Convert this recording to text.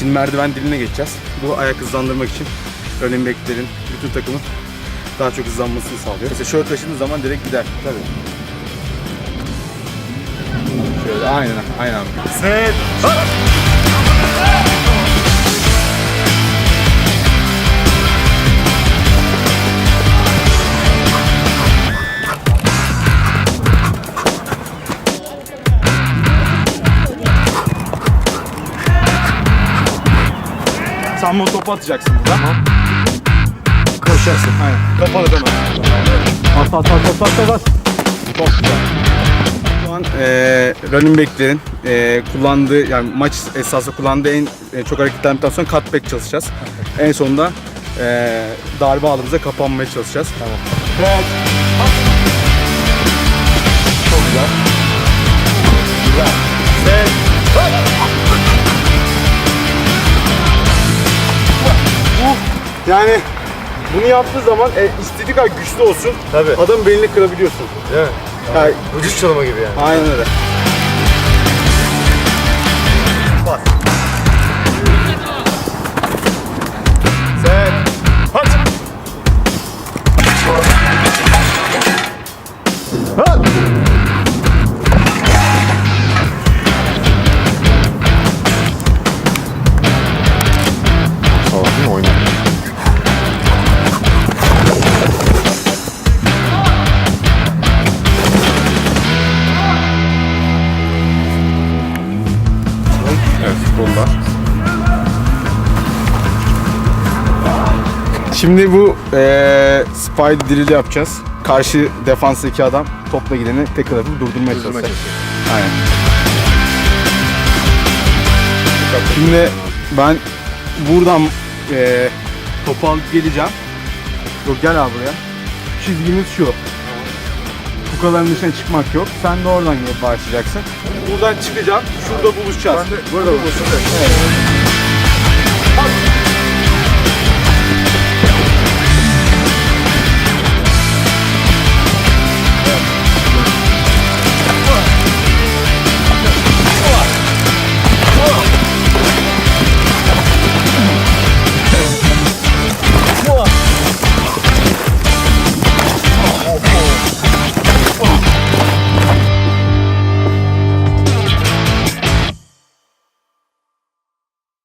Şimdi merdiven diline geçeceğiz. Bu ayak hızlandırmak için running back'lerin bütün takımın daha çok hızlanmasını sağlıyor. Mesela şöyle taşıdığın zaman direkt gider. Tabii. Şöyle aynen aynen. Set. Sen bunu topu atacaksın burada. Koşarsın. Aynen. Kapalı deme. At at at at at at. Çok güzel. Şu an eee running back'lerin eee kullandığı yani maç esasında kullandığı en e, çok hareketlendikten sonra cutback çalışacağız. en sonunda eee darbe aldığımızda kapanmaya çalışacağız. Tamam. Evet. Çok güzel. Güzel. Yani bunu yaptığı zaman e, istediği kadar güçlü olsun. Tabii. Adamın belini kırabiliyorsun. Değil mi? Yani, Vücut çalımı gibi yani. aynen öyle. Evet, futbolda. Şimdi bu eee spider drill yapacağız. Karşı defanstaki adam topla gideni tek tarafı durdurmaya çalışacak. Aynen. Şimdi ben buradan eee topu alıp geleceğim. Yok gel abi buraya. Çizgimiz şu. Bu kadarın dışına çıkmak yok. Sen de oradan gelip başlayacaksın. Buradan çıkacağım. Şurada buluşacağız. Burada buluşacağız. Evet.